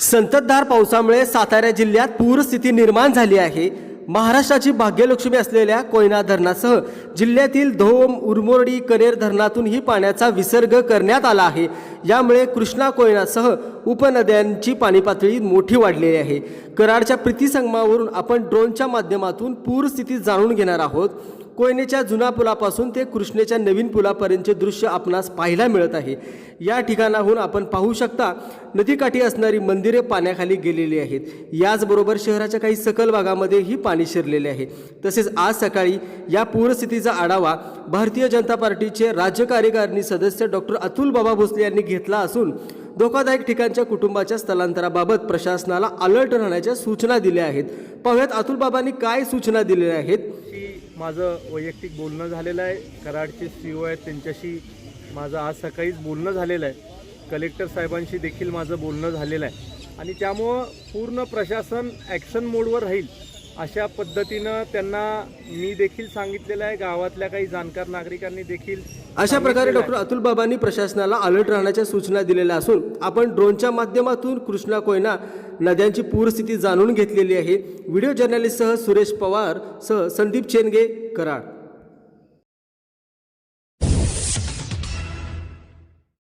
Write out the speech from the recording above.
संततधार पावसामुळे सातारा जिल्ह्यात पूरस्थिती निर्माण झाली आहे. महाराष्ट्राची भाग्यलक्ष्मी असलेल्या कोयना धरणासह जिल्ह्यातील धोम उरमोरडी कनेर धरणातूनही पाण्याचा विसर्ग करण्यात आला आहे. यामुळे कृष्णा कोयनासह उपनद्यांची पाणी पातळी मोठी वाढलेली आहे. कराडच्या प्रीतीसंगमावरून आपण ड्रोनच्या माध्यमातून पूरस्थिती जाणून घेणार आहोत. कोयनेच्या जुन्या पुलापासून ते कृष्णेच्या नवीन पुलापर्यंतचे दृश्य आपणास पाहायला मिळत आहे. या ठिकाणाहून आपण पाहू शकता नदीकाठी असणारी मंदिरे पाण्याखाली गेलेली आहेत. याचबरोबर शहराच्या काही सकल भागामध्येही पाणी शिरलेले आहे. तसेच आज सकाळी या पूरस्थितीचा आढावा भारतीय जनता पार्टीचे राज्य कार्यकारिणी सदस्य डॉक्टर अतुल बाबा भोसले यांनी घेतला असून धोकादायक ठिकाणच्या कुटुंबाच्या स्थलांतराबाबत प्रशासनाला अलर्ट राहण्याच्या सूचना दिल्या आहेत. पाहुयात अतुल बाबांनी काय सूचना दिलेल्या आहेत? माझं वैयक्तिक बोलणं झालेलं आहे. कराडचे सी ओ आहेत त्यांच्याशी माझं आज सकाळीच बोलणं झालेलं आहे. कलेक्टर साहेबांशी देखील माझं बोलणं झालेलं आहे. आणि त्यामुळं पूर्ण प्रशासन ॲक्शन मोडवर राहील. अशा पद्धतीनं त्यांना मी देखील सांगितलेलं आहे गावातल्या काही जाणकार नागरिकांनी देखील अशा प्रकारे डॉक्टर अतुल बाबांनी प्रशासनाला अलर्ट राहण्याच्या सूचना दिलेल्या असून आपण ड्रोनच्या माध्यमातून कृष्णा कोयना नद्यांची पूरस्थिती जाणून घेतलेली आहे. व्हिडिओ जर्नलिस्टसह सुरेश पवार सह संदीप चेनगे कराड.